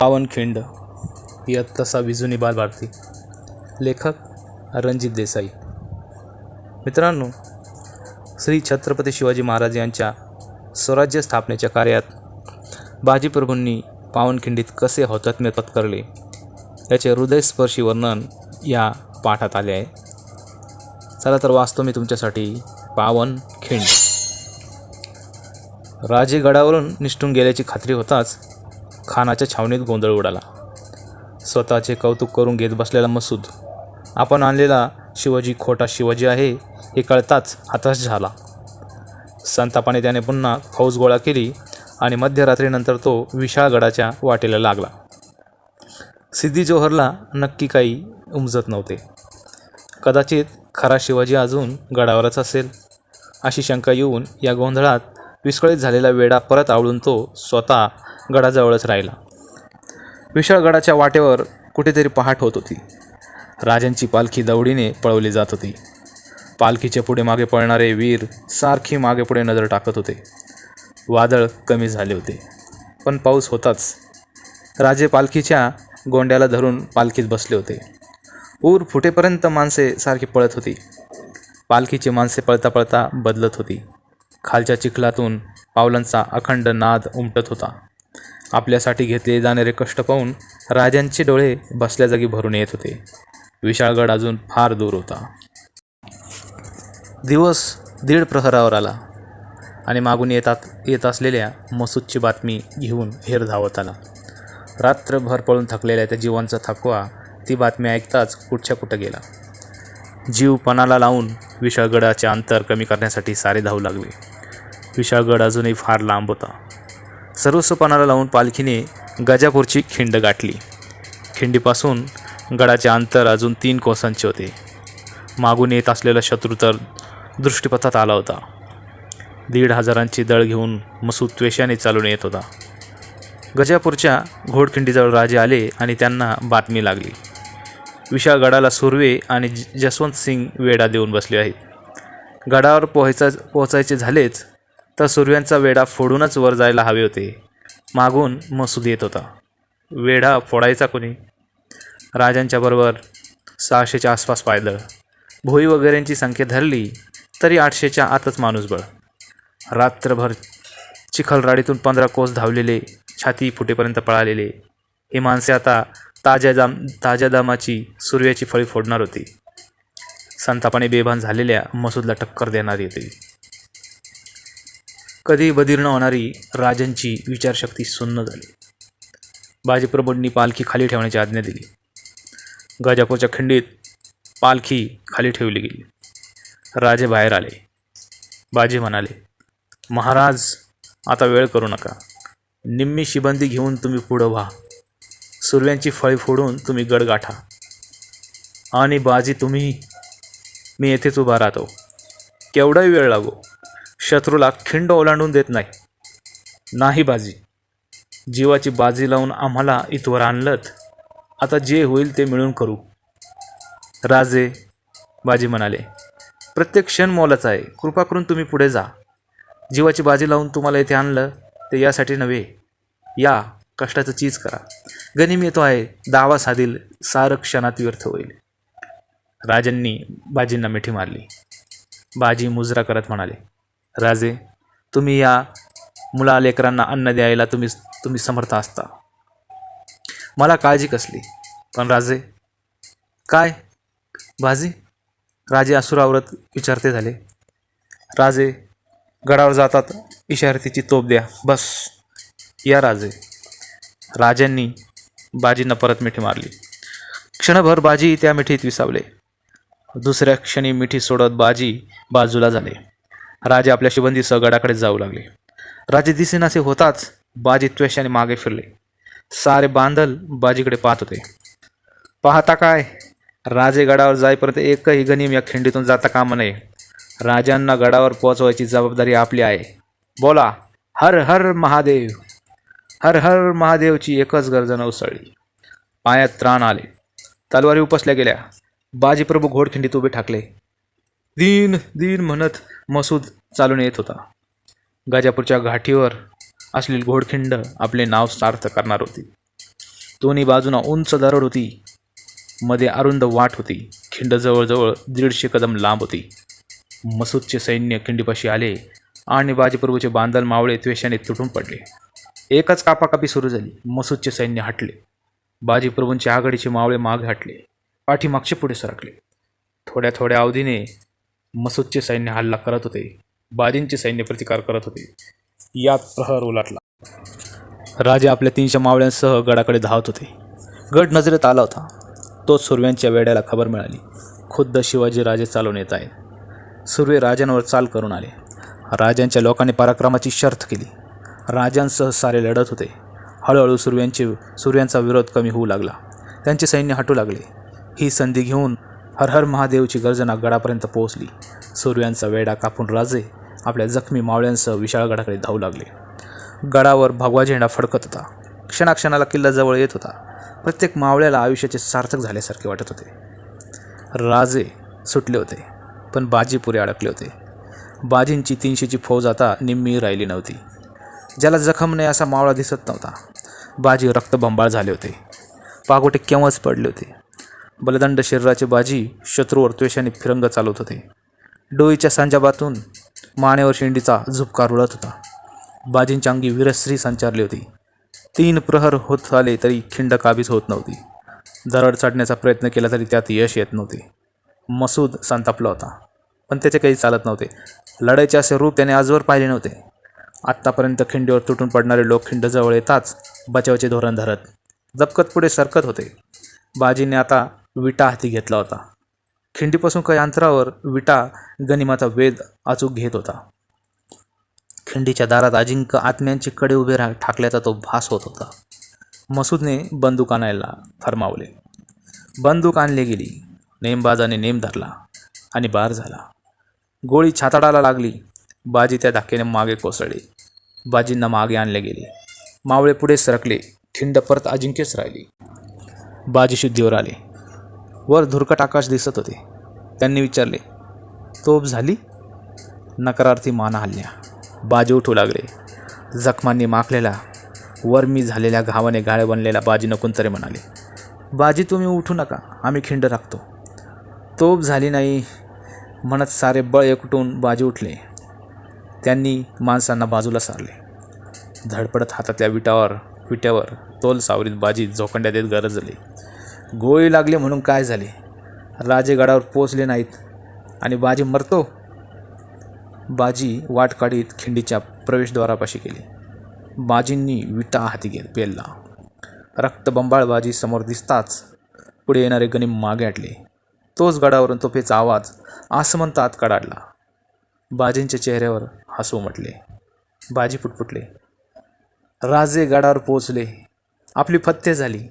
पावनखिंड इयत्ता विजुनी बालभारती. लेखक रणजित देसाई. मित्रांनो श्री छत्रपती शिवाजी महाराज यांच्या स्वराज्य स्थापनेच्या कार्यात बाजीप्रभूंनी पावनखिंडीत कसे हौतात्म्य पत्करले याचे हृदयस्पर्शी वर्णन या पाठात आले आहे. चला तर वाचतो मी तुमच्यासाठी पावनखिंड राजे गडावरून निष्ठून गेल्याची खात्री होताच खानाच्या छावणीत गोंधळ उडाला. स्वतःचे कौतुक करून घेत बसलेला मसूद आपण आणलेला शिवाजी खोटा शिवाजी आहे हे कळताच हताश झाला. संतापाने त्याने पुन्हा फौज गोळा केली आणि मध्यरात्रीनंतर तो विशाळगडाच्या वाटेला लागला. सिद्धी जोहरला नक्की काही उमजत नव्हते. कदाचित खरा शिवाजी अजून गडावरच असेल अशी शंका येऊन या गोंधळात विस्कळीत झालेला वेडा परत आवळून तो स्वतः गडाजवळच राहिला. विशाळगडाच्या वाटेवर कुठेतरी पहाट होत होती. राजांची पालखी दवडीने पळवली जात होती. पालखीच्या पुढे मागे पळणारे वीर सारखी मागे पुढे नजर टाकत होते. वादळ कमी झाले होते. पण पाऊस होताच. राजे पालखीच्या गोंड्याला धरून पालखीत बसले होते. ऊर फुटेपर्यंत माणसे सारखी पळत होती. पालखीची माणसे पळता पळता बदलत होती. खालच्या चिखलातून पावलांचा अखंड नाद उमटत होता. आपल्यासाठी घेतले जाणारे कष्ट पाहून राजांचे डोळे बसल्या जागी भरून येत होते. विशाळगड अजून फार दूर होता. दिवस दीड प्रहरावर आला आणि मागून येतात येत असलेल्या मसूदची बातमी घेऊन हेर धावत आला. रात्रभर पळून थकलेल्या त्या जीवांचा थकवा ती बातमी ऐकताच कुठच्या कुठं गेला. जीव पणाला लावून विशाळगडाचे अंतर कमी करण्यासाठी सारे धावू लागले. विशाळगड अजूनही फार लांब होता. सर्वस्वपणाला लावून पालखीने गजापूरची खिंड गाठली. खिंडीपासून गडाचे अंतर अजून तीन कोसांचे होते. मागून येत असलेला शत्रू तर दृष्टीपथात आला होता. दीड हजारांची दळ घेऊन मसूद त्वेषाने चालून येत होता. गजापूरच्या घोडखिंडीजवळ राजे आले आणि त्यांना बातमी लागली. विशाळ गडाला सुर्वे आणि जसवंत सिंग वेढा देऊन बसले आहेत. गडावर पोहायचा पोहोचायचे झालेच तर सूर्यांचा वेढा फोडूनच वर जायला हवे होते. मागून मसूद येत होता. वेढा फोडायचा कोणी? राजांच्या बरोबर सहाशेच्या आसपास पायदळ. भोई वगैरेंची संख्या धरली तरी आठशेच्या आतच माणूसबळ रात्रभर चिखलराडीतून पंधरा कोस धावलेले छाती फुटेपर्यंत पळालेले. ही माणसे आता ताज्या दाम ताज्या दामाची सूर्याची फळी फोडणार होती. संतापाने बेभान झालेल्या मसूदला टक्कर देणार येते. कधी बधीर न होणारी राजांची विचारशक्ती सुन्न झाली. बाजीप्रभूंनी पालखी खाली ठेवण्याची आज्ञा दिली. गजापूरच्या खिंडीत पालखी खाली ठेवली गेली. राजे बाहेर आले. बाजी म्हणाले महाराज आता वेळ करू नका. निम्मी शिबंदी घेऊन तुम्ही पुढं व्हा. सुरव्यांची फळी फोडून तुम्ही गड गाठा आणि बाजी तुम्ही मी येथेच उभा राहतो. केवढाही वेळ लागो. शत्रूला खिंड ओलांडून देत नाही. नाही बाजी. जीवाची बाजी लावून आम्हाला इथवर आणलंत. आता जे होईल ते मिळून करू. राजे बाजी म्हणाले प्रत्येक क्षण मोलाचा आहे. कृपा करून तुम्ही पुढे जा. जीवाची बाजी लावून तुम्हाला इथे आणलं ते यासाठी नव्हे. या कष्टाचं चीज करा. गनिम येतो आहे. दावा साधील सारं क्षणात व्यर्थ होईल. राजांनी बाजींना मिठी मारली. बाजी मुजरा करत म्हणाले राजे तुम्ही या मुला लेकरांना अन्न द्यायला तुम्ही तुम्ही समर्थ असता. मला काळजी कसली? पण राजे काय? बाजी राजे असुरावरत विचारते झाले. राजे गडावर जातात इशारतीची तोप द्या. बस. या राजे. राजांनी बाजींना परत मिठी मारली. क्षणभर बाजी त्या मिठीत विसावले. दुसऱ्या क्षणी मिठी सोडत बाजी बाजूला झाले. राजे आपल्या शिबंदीसह गडाकडे जाऊ लागले. राजे दिसेनासे होताच बाजी त्वेषाने मागे फिरले. सारे बांधल बाजीकडे पाहत होते. पाहता काय? राजे गडावर जाईपर्यंत एकही गनिम या खिंडीतून जाता कामा नये. राजांना गडावर पोहोचवायची जबाबदारी आपली आहे. बोला हर हर महादेव. हर हर महादेवची एकच गर्जन उसळली. पायात त्राण आले. तलवारी उपसल्या गेल्या. बाजीप्रभू घोडखिंडीत उभे ठाकले. दीन दीन म्हणत मसूद चालून येत होता. गाजापूरच्या घाटीवर असलेली घोडखिंड आपले नाव सार्थ करणार होती. दोन्ही बाजूना उंच दरड होती. मध्ये अरुंद वाट होती. खिंड जवळजवळ दीडशे कदम लांब होती. मसूदचे सैन्य खिंडीपाशी आले आणि बाजीप्रभूचे बांधल मावळे त्वेषाने तुटून पडले. एकच कापाकापी सुरू झाली. मसूदचे सैन्य हटले. बाजीप्रभूंचे आघाडीचे मावळे मागे हटले. पाठीमागचे पुढे सरकले. थोड्या थोड्या अवधीने मसूदचे सैन्य हल्ला करत होते. बाजींचे सैन्य प्रतिकार करत होते. यात प्रहर उलाटला. राजे आपल्या तीनशे मावळ्यांसह गडाकडे धावत होते. गड नजरेत आला होता. तोच सुर्व्यांच्या वेड्याला खबर मिळाली. खुद्द शिवाजी राजे चालून येत आहेत. सुर्वे राजांवर चाल करून आले. राजांच्या लोकांनी पराक्रमाची शर्थ केली. राजांसह सारे लढत होते. हळूहळू सुर्व्यांचे सूर्यांचा विरोध कमी होऊ लागला. त्यांचे सैन्य हटू लागले. ही संधी घेऊन हर हर महादेवची गर्जना गडापर्यंत पोहोचली. सूर्यांचा वेढा कापून राजे आपल्या जखमी मावळ्यांसह विशाळगडाकडे धावू लागले. गडावर भगवा झेंडा फडकत होता. क्षणाक्षणाला किल्ला जवळ येत होता. प्रत्येक मावळ्याला आयुष्याचे सार्थक झाल्यासारखे वाटत होते. राजे सुटले होते पण बाजी पुरे अडकले होते. बाजींची तीनशेची फौज आता निम्मी राहिली नव्हती. ज्याला जखम नाही असा मावळा दिसत नव्हता. बाजी रक्तबंबाळ झाले होते. पागोटे केव्हाच पडले होते. बलदंड शरीराचे बाजी शत्रूवर त्वेषाने फिरंग चालवत होते. डोईच्या सांजाबातून मानेवर शेंडीचा झुपकार उडत होता. बाजींच्या अंगी वीरश्री संचारली होती. तीन प्रहर होत आले तरी खिंड काबीज होत नव्हती. दरड चढण्याचा प्रयत्न केला तरी त्यात यश येत नव्हते. मसूद संतापला होता पण त्याचे काही चालत नव्हते. लढाईचे असे रूप त्याने आजवर पाहिले नव्हते. आत्तापर्यंत खिंडीवर तुटून पडणारे लोक खिंड जवळ येताच बचावाचे धोरण धरत दबकत पुढे सरकत होते. बाजीने आता विटा हाती घेतला होता. खिंडीपासून काही अंतरावर विटा गनिमाचा वेध अचूक घेत होता. खिंडीच्या दारात अजिंक्य आत्म्यांचे कडे उभे राह ठाकल्याचा तो भास होत होता. मसूदने बंदूक आणायला फरमावले. बंदूक आणली गेली. नेमबाजाने नेम धरला आणि बार झाला. गोळी छाताडाला लागली. बाजी त्या धक्क्याने मागे कोसळली. बाजींना मागे आणले गेले. मावळे पुढे सरकले. खिंड परत अजिंक्यच राहिली. बाजी शुद्धीवर आले. वर धुरकट आकाश दिसत होते. त्यांनी विचारले तोप झाली? नकारार्थी माना हल्ल्या. बाजी उठू लागले. जखमांनी माखलेला वर मी झालेल्या घावाने गाळे बनलेला बाजी नकुंतरे म्हणाले बाजी तुम्ही उठू नका आम्ही खिंड राखतो. तोप झाली नाही म्हणत सारे बळ एकटून बाजी उठले. त्यांनी माणसांना बाजूला सारले. धडपडत हातातल्या विटावर विट्यावर तोल सावरीत बाजी झोकंड्या देत गरजले. गोळी लागली म्हणून काय झाले? राजे गडावर पोचले नाहीत. आणि बाजी मरतो? बाजी वाट काढीत खिंडीच्या प्रवेशद्वारापाशी गेली. बाजींनी विटा हाती घेत पेलला. रक्तबंबाळ बाजी समोर दिसताच पुढे येणारे गणे मागे आटले तोच गडावरून तोफेचा आवाज आसमंत आत कडाडला. बाजींच्या चेहऱ्यावर हसू म्हटले. बाजी पुटपुटले. राजे गडावर पोचले आपली फत्ते झाली.